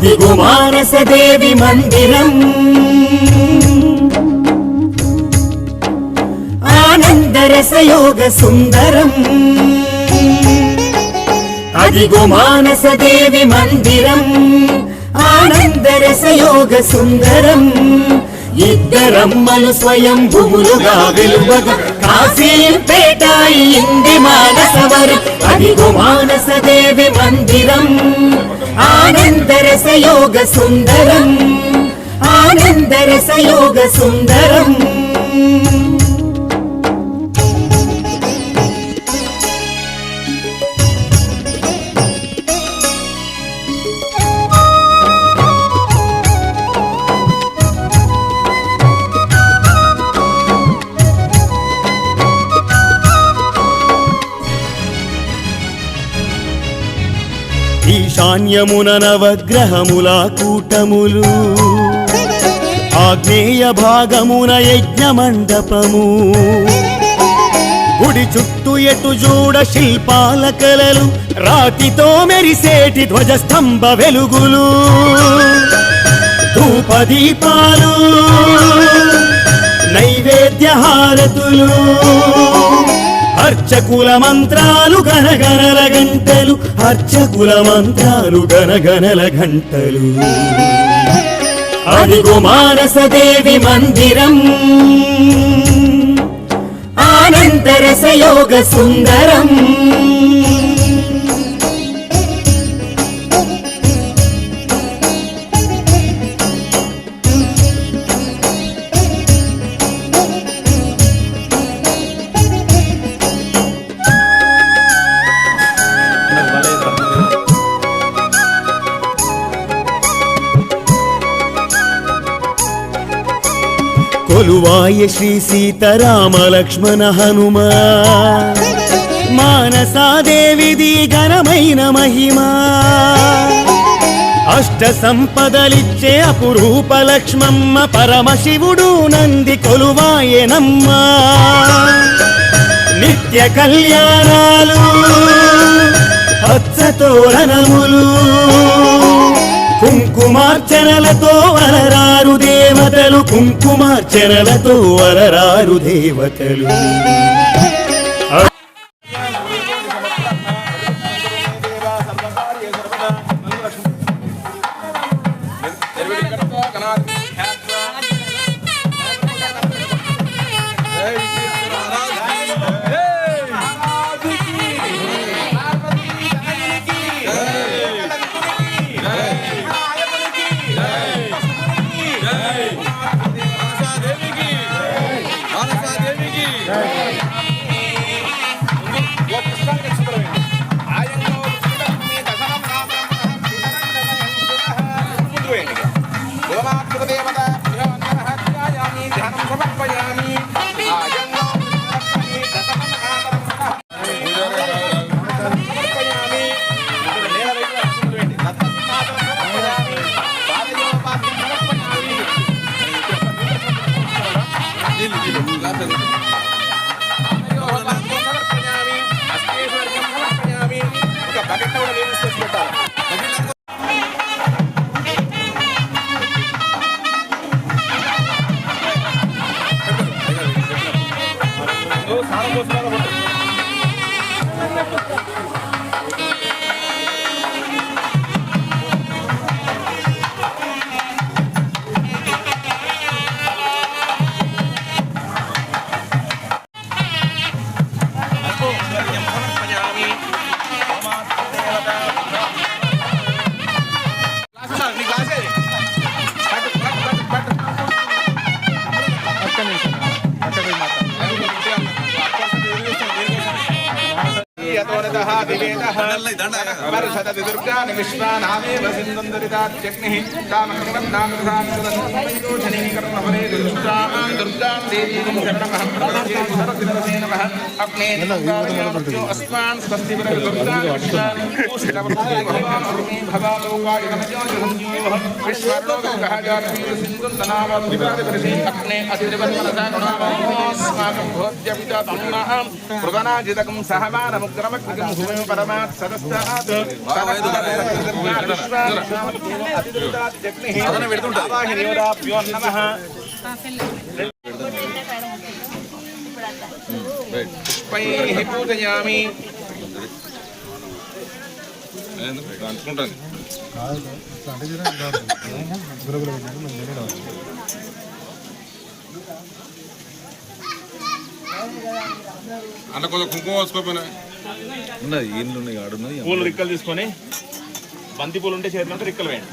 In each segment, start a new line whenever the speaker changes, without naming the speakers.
అదిగు మానసదేవి మందిరం ఆనందరసయోగ సుందరం అదిగు మానసదేవి మందిరం ఆనందరసయోగ సుందరం ఇద్దరమ్మలు స్వయం భూములుగా వెలువగా కాశీపేటాయి ఇంది మానసవరం. అదిగు మానసదేవి మందిరం ఆనందరసయోగ సుందరం ఆనందరసయోగ సుందరం. ఈశాన్యమున నవగ్రహముల కూటములు. ఆగ్నేయ భాగమున యజ్ఞ మండపము గుడి చుట్టూ ఎటు చూడ శిల్పాల కలలు రాతితో మెరిసేటి ధ్వజస్తంభ వెలుగులు. ధూపదీపాలు నైవేద్య హారతులు. అర్చకుల మంత్రాలు గనగనల గంటలు అర్చకుల మంత్రాలు గనగనల గంటలు. అదిగు మానసదేవి మందిరం ఆనందరసయోగ సుందరం. కొలువాయ శ్రీ సీతారామ లక్ష్మణ హనుమ. మానసాదేవిది ఘనమైన మహిమా. అష్ట సంపదలిచ్చే అపురూప లక్ష్మమ్మ పరమశివుడు నంది కొలువాయనమ్మ నిత్య కళ్యాణాలు హత్సతోరణములు కుంకుమార్చనలతో వరరారు దేవతలు కుంకుమార్చనలతో వరరారు దేవతలు.
Almost primeiro विश्वानि विश्वानामेव सिन्दन्दरितात्यग्निः तामग्निवन्नामृतान्सदनोषणीकर्णवरे दुर्गां दुर्गां देवीं शरणमहं प्रणश्ये सरसिरसे नमः अग्ने अस्मान् स्वस्तिभवभवालोकायनमयोजनयोः विश्वरोगः పుష్పై
అన్న కొంచెం కుంకుమ వేసుకోపోయినా
ఉన్నది ఏళ్ళు ఉన్నాయి ఆడున్నది.
పూలు రిక్కలు తీసుకొని బంతి పూలు ఉంటే చేతిలో రిక్కలు వేయండి.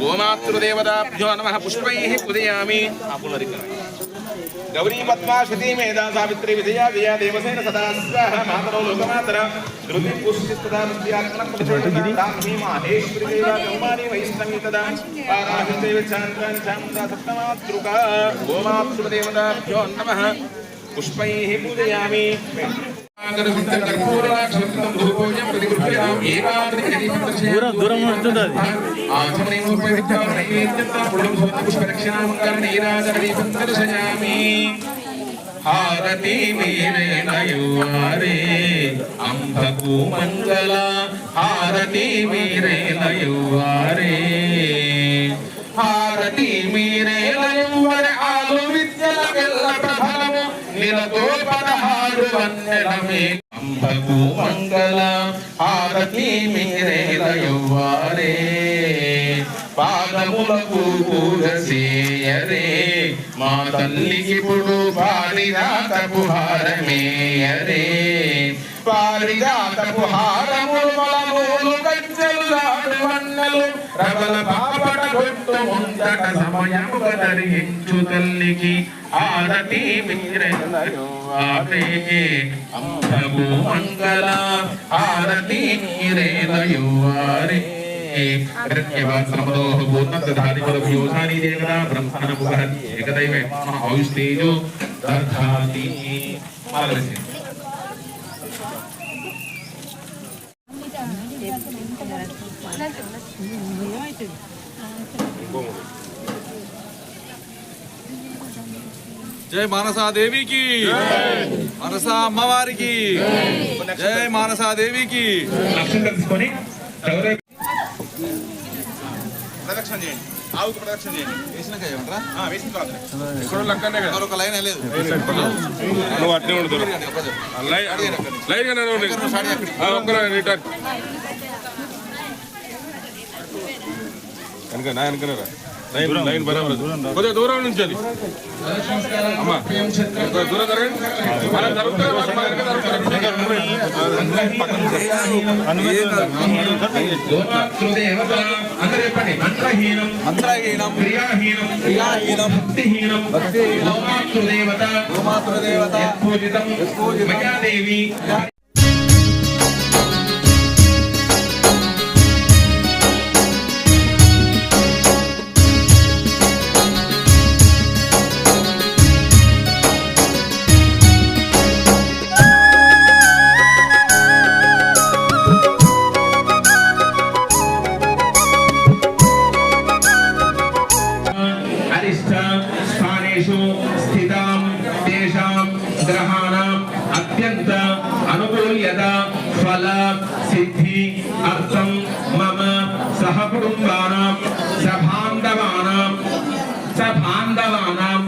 గోమాతృదేవతాభ్యో నమ పుష్పై పూజయామి ఆ పూల రిక్కలు. గౌరీ పద్మా శృతి మేధా సావిత్రి విజయా విజయా దేవసేన సదా స్వాహ మాతరో లోకమాతర ధృతి పుష్టిస్తదా విద్యాత్మనః మాహేశ్వరి దేవ కౌమారి వైష్ణవి తదా పారాహి దేవ చాంద్రాం చాంద్ర సప్తమాతృకా గోమాతృదేవతాభ్యో నమః పుష్పైః పూజయామి
దూరం దూరం వస్తుంది
హారతి వీరేనయువారే అంబకు మంగళ హారతి వీరేనయువారే హారతి ప్రఫలము పదహారు వందలమే అంబకు మంగళ హారతి మీరేలయువారే పాదములకు పూజ చేయరే మా తల్లికి ఇప్పుడు పారిజాతపు హారమేయరే పారిజాతపు హారములు మలమూలు గజ్జలు దాడు రవల పాపట గొట్టు ముందట సమయము గదరించు తల్లికి ఆరతి మీరెలయువారే అంబగు మంగళ ఆరతి మీరెలయువారే ధాని దేవత
జై మానసాదేవికి మనస అమ్మవారికి. జై మానసాదేవికి
తీసుకొని ప్రదక్షిణ చేయండి. ఆవుకు ప్రదక్షిణ చేయండి.
వేసినాక ఏమంటారా?
ఆ, వేసిన తర్వాత
ఇక్కడ లెక్కనే కదా.
మరొక లైన్ లేదు.
నువ్వు అట్నే ఉండదు లైన్ లైన్ రిటర్న్ వెనక నా వెనకనే రా. లైన్ లైన్ బరాబర్ కొద్దిగా దూరం నుంచి అది. అమ్మా. దూరం జరగండి. వెనక
మంత్రహీనం క్రియాహీనం
క్రియాహీనం
భక్తిహీనం గోమాతృదేవత
గోమాతృదేవత
పూజితం ఫల సిద్ధి అర్థం మమ సహ కుటుంబానాం సబాంధవానాం సబాంధవానాం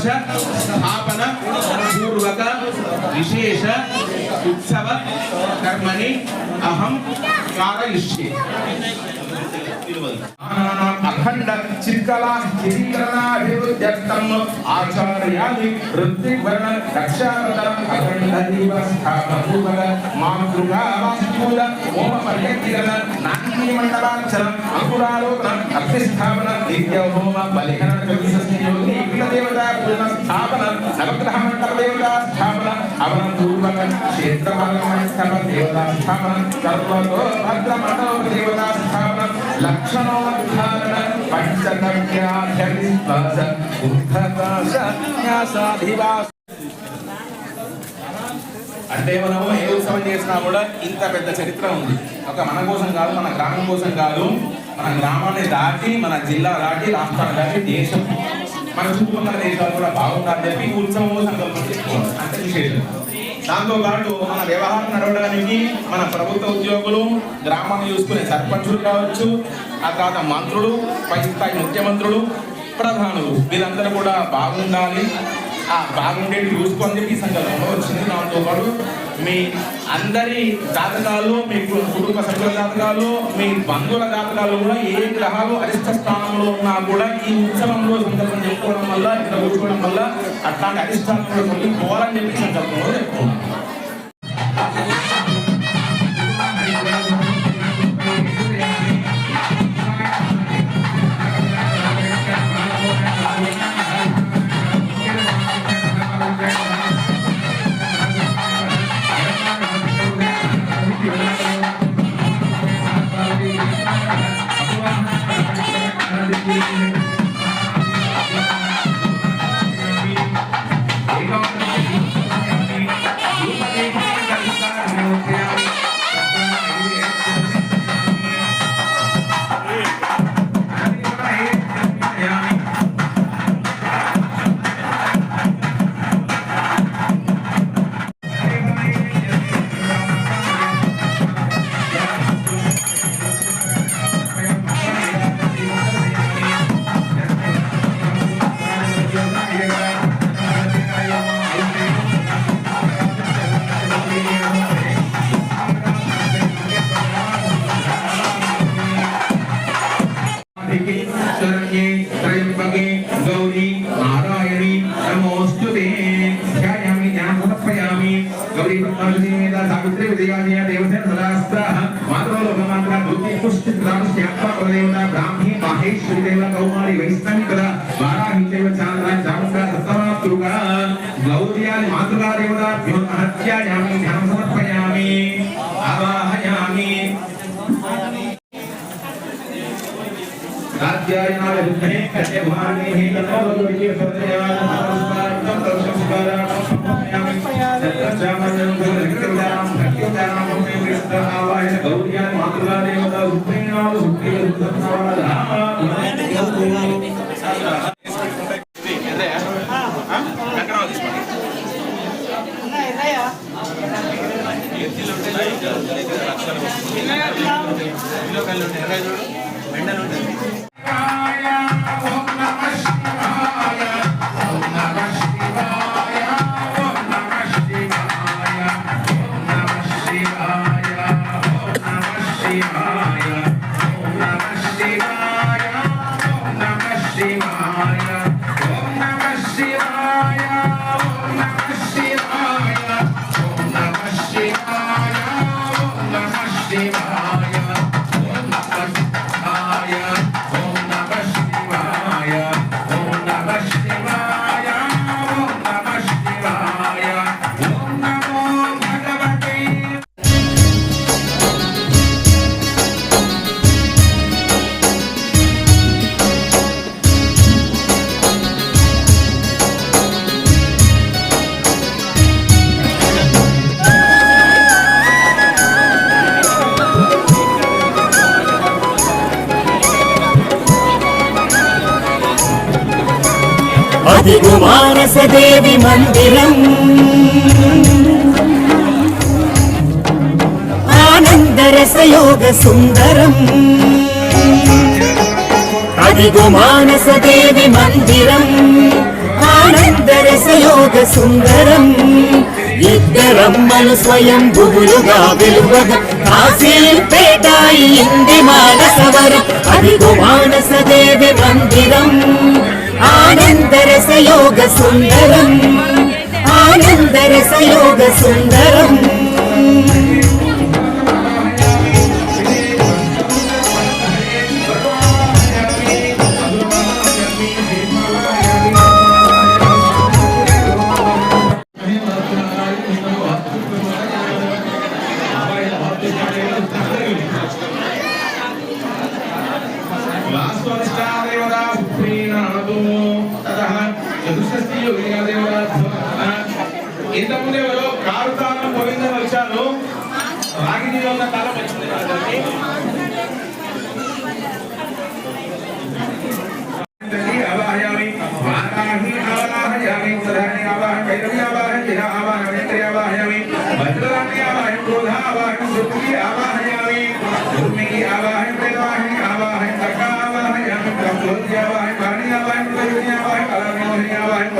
కలశ స్థాపన పూర్వక విశేష ఉత్సవ కర్మని అహం కారయిష్యే. అఖండ చిత్కళా స్థిరీకరణాభివృద్ధ్యర్థం ఆచార్యాది ఋత్వివర్ణ రక్షావతరం అఖండ దీవ స్థాపూర్వక మాతృగా వాస్తుపూజ హోమ పర్యక్తికరణ నాందీ మండలాచరణ అంకురారోపణ అగ్నిస్థాపన నిత్య హోమ బలిహరణ చతుర్దశి యోగి దేవతా పూజన స్థాపన నవగ్రహ మండల దేవతా స్థాపన అవనం పూర్వకం క్షేత్రమలమయ సర్వ దేవతా స్థాపనం సర్వతో భద్రమతో దేవతా స్థాపనం లక్షణోద్ధారణ పంచకవ్యాధ్యవిశ్వాస ఉద్ధకాశ న్యాసాధివాస అంటే మనము ఏ ఉత్సవం చేసినా కూడా ఇంత పెద్ద చరిత్ర ఉంది. ఒక మన కోసం కాదు మన గ్రామం కోసం కాదు మన గ్రామాన్ని దాటి మన జిల్లా దాటి రాష్ట్రాన్ని దాటి దేశం. మన చుట్టుపక్కల దేశాలు కూడా బాగుండాలని చెప్పి ఉత్సవం సంకల్పం చేసుకోవాలి అంటే విశేషం దాంతో పాటు మన వ్యవహారం నడవడానికి మన ప్రభుత్వ ఉద్యోగులు గ్రామాన్ని చూసుకునే సర్పంచులు కావచ్చు ఆ తర్వాత మంత్రులు పై స్థాయి ముఖ్యమంత్రులు ప్రధానులు వీరందరూ కూడా బాగుండాలి. బాగుండేది చూసుకొని మీ సంఘంలో వచ్చింది. దాంతో పాటు మీ అందరి జాతకాలు మీ కుటుంబ సభ్యుల జాతకాలు మీ బంధువుల జాతకాలు కూడా ఏ గ్రహాలు అరిష్ట స్థానంలో ఉన్నా కూడా ఈ ఉత్సవంలో సంకల్పం చెప్పుకోవడం వల్ల ఇక్కడ కూర్చోవడం వల్ల అట్లాంటి అరిష్టాలను కూడా తొలగిపోవాలని చెప్పి సంకల్పంలో చెప్పుకున్నాం देवदेय देवसेन सदास्तः मातृलोकमाता बुद्धि पुष्टि रामस्य अप्पा प्रदेवता ब्राह्मी माहेश्वरी देव कौमारी वैष्णवी कदा वाराही देव चांद्रा चामुका सत्तमा दुर्गा गौरिया मातृका देवता भ्योम हत्यायामि ध्यान समर्पयामि आवाहयामि राज्यायनाय विद्महे कन्या भवानी हि तन्नो भगवती प्रत्ययाय नमस्कारं तत्संस्कारं గౌర్యాన్ ఉంటాయి మెండలు
ఉంటాయి దేవి మందిరం. ఆనందరసయోగ సుందరం. అదిగు మానసదేవి మందిరం. ఆనందరసయోగ సుందరం. ఇద్దరమ్మలు స్వయం భువులుగా వెలువగ కాశీపేట ఇంది మానసవరం. అదిగు మానసదేవి మందిరం. ఆనందరసయోగ సుందరం ఆనందరసయోగ సుందరం
చతుషష్ఠి యోగిగా దేవత ఇంతకుముందు ఎవరో కారు తాళం గోవిందని వచ్చారు రాగి ఉన్న తాళం వచ్చింది వాళ్ళకి. వారాహి ఆవాహయామి ఉత్తరాణి ఆవాహయామి కైరవి ఆవాహయామి జిన ఆవాహయామి నేత్రి ఆవాహయామి వజ్రాణి ఆవాహయామి క్రోధ ఆవాహయామి దుర్గి ఆవాహయామి దుర్మికి ఆవాహయామి ప్రేతవాహిని ఆవాహయామి కర్క ఆవాహయామి కంబోధి ఆవాహయామి వాణి ఆవాహయామి వైరుని ఆవాహయామి కళామోహిని ఆవాహయామి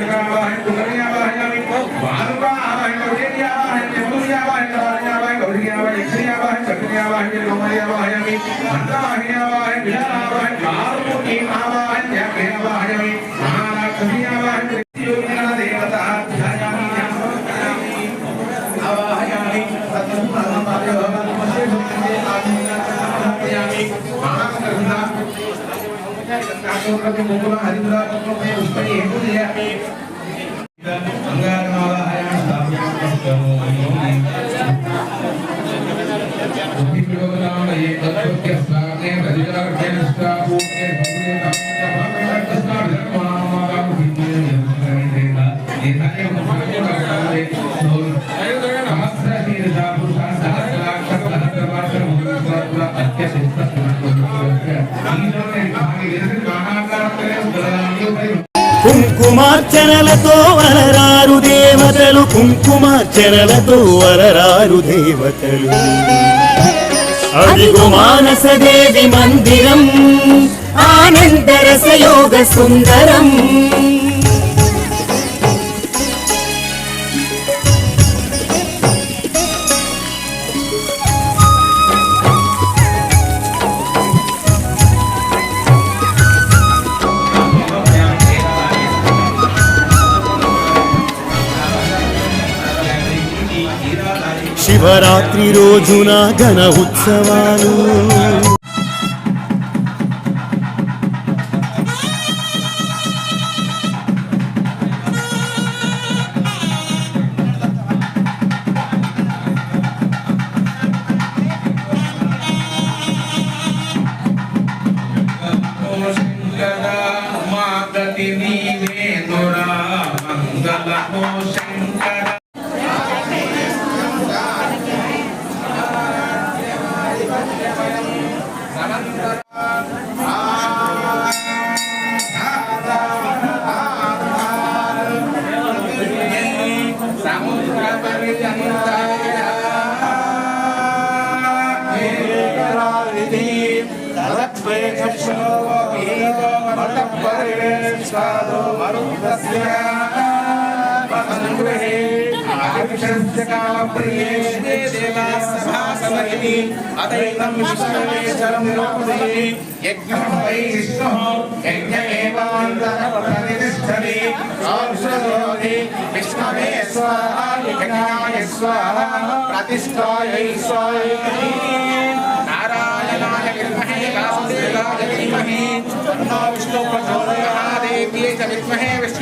మహిని ఆవాహయామి చక్ర ఆవాహయామి కుండలి ఆవాహయామి వారుక ఆవాహయామి కౌశేటి ఆవాహయామి యముని ఆవాహయామి కళాని ఆవాహయామి గౌరీ ఆవాహయామి యక్షిణి ఆవాహయామి చక్రి ఆవాహయామి గౌమరి ఆవాహయామి మంత్రవాహిని ఆవాహయామి విజయ ఆవాహయామి కారుణి ఆవాహయామి జగ్రే ఆవాహయామి మహారాక్షసి ఆవాహయామి యోగిన దేవత ధ్యాయామి ధ్యాయామి ఆవాహయామి తత్సంపదాయామి మహాకృష్ణ కాశోకటి ముకుల హరిద్ర పుష్పే పుష్పే
కుంకుమార్చనలతో వలరారు దేవతలు కుంకుమార్చనలతో వలరారు దేవతలు. అదిగో మానసదేవి మందిరం ఆనందరసయోగ సుందరం. శివరాత్రి రోజున ఘన ఉత్సవాలు.
అదైతం విష్ణువేశ్వరం లోపదయే యజ్ఞం వై విష్ణు యజ్ఞ ఏవాంతరపతిష్టది ఔషధోది విష్ణవే స్వాహ యజ్ఞాయ స్వాహ ప్రతిష్ఠాయై స్వాహ నారాయణాయ విద్మహే వాసుదేవాయ ధీమహి తన్నో విష్ణు ప్రచోదయాత్ దేవ్యై చ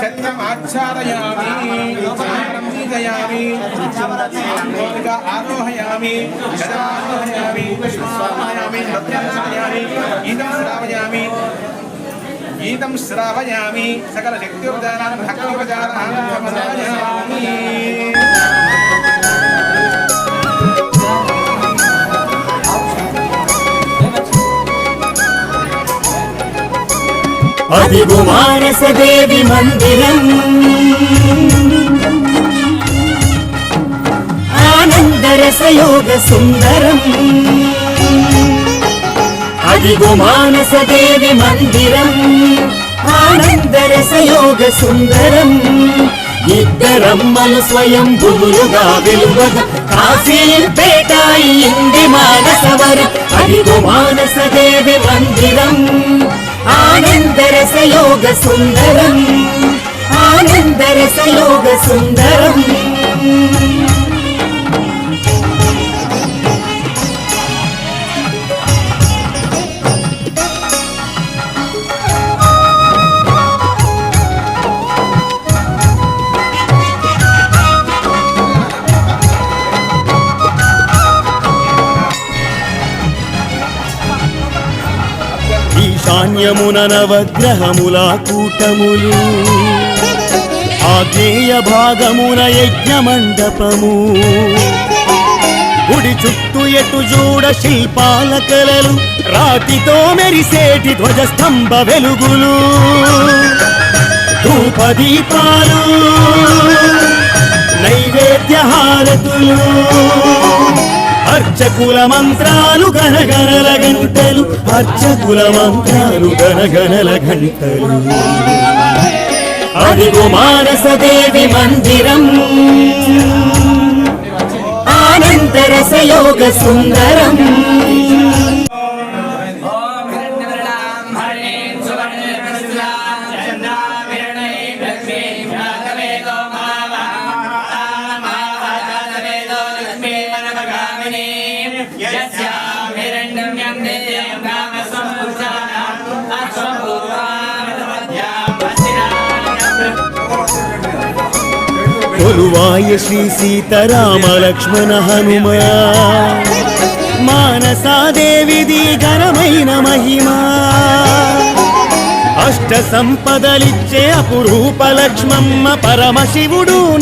చంద్రమాచ్ఛాదయామి సంజీదయామి గోపిక ఆరోహయామి గదారోహయామి పుష్పాయామి భద్రాయామి గీతం శ్రావయామి గీతం శ్రావయామి సకల శక్తి భక్తిర్వదానాన్ని సమదాయామి
అదిగో మానసదేవి మందిరం ఆనందరసయోగ సుందరం అదిగో మానసదేవి మందిరం ఆనందరసయోగ సుందరం ఇద్దరమ్మలు స్వయం భూలుగా వెలువగా కాశీపేట ఇంది మానసవర అదిగో మానస దేవి మందిరం ஆனந்தரசயோக சுந்தரம். ஆனந்தரசயோக சுந்தரம். ధాన్యమున సుందరం నవగ్రహముల కూటములు. ఆగ్నేయ భాగమున యజ్ఞ మండపము గుడి చుట్టూ ఎటు చూడ శిల్పాల కలలు రాతితో మెరిసేటి ధ్వజస్తంభ వెలుగులు. ధూపదీపాలు నైవేద్య హారతులు. అర్చకుల మంత్రాలు గణగణల గంటలు అర్చకుల మంత్రాలు గణగణల గంటలు. అదిగో మానసదేవి మందిరం. ఆనందరస యోగ సుందరం. తరువాయ శ్రీ సీతారామ లక్ష్మణ హనుమ మానసాదేవిది ఘనమైన మహిమా. అష్ట సంపదలిచ్చే అపురూప లక్ష్మమ్మ పరమశివుడు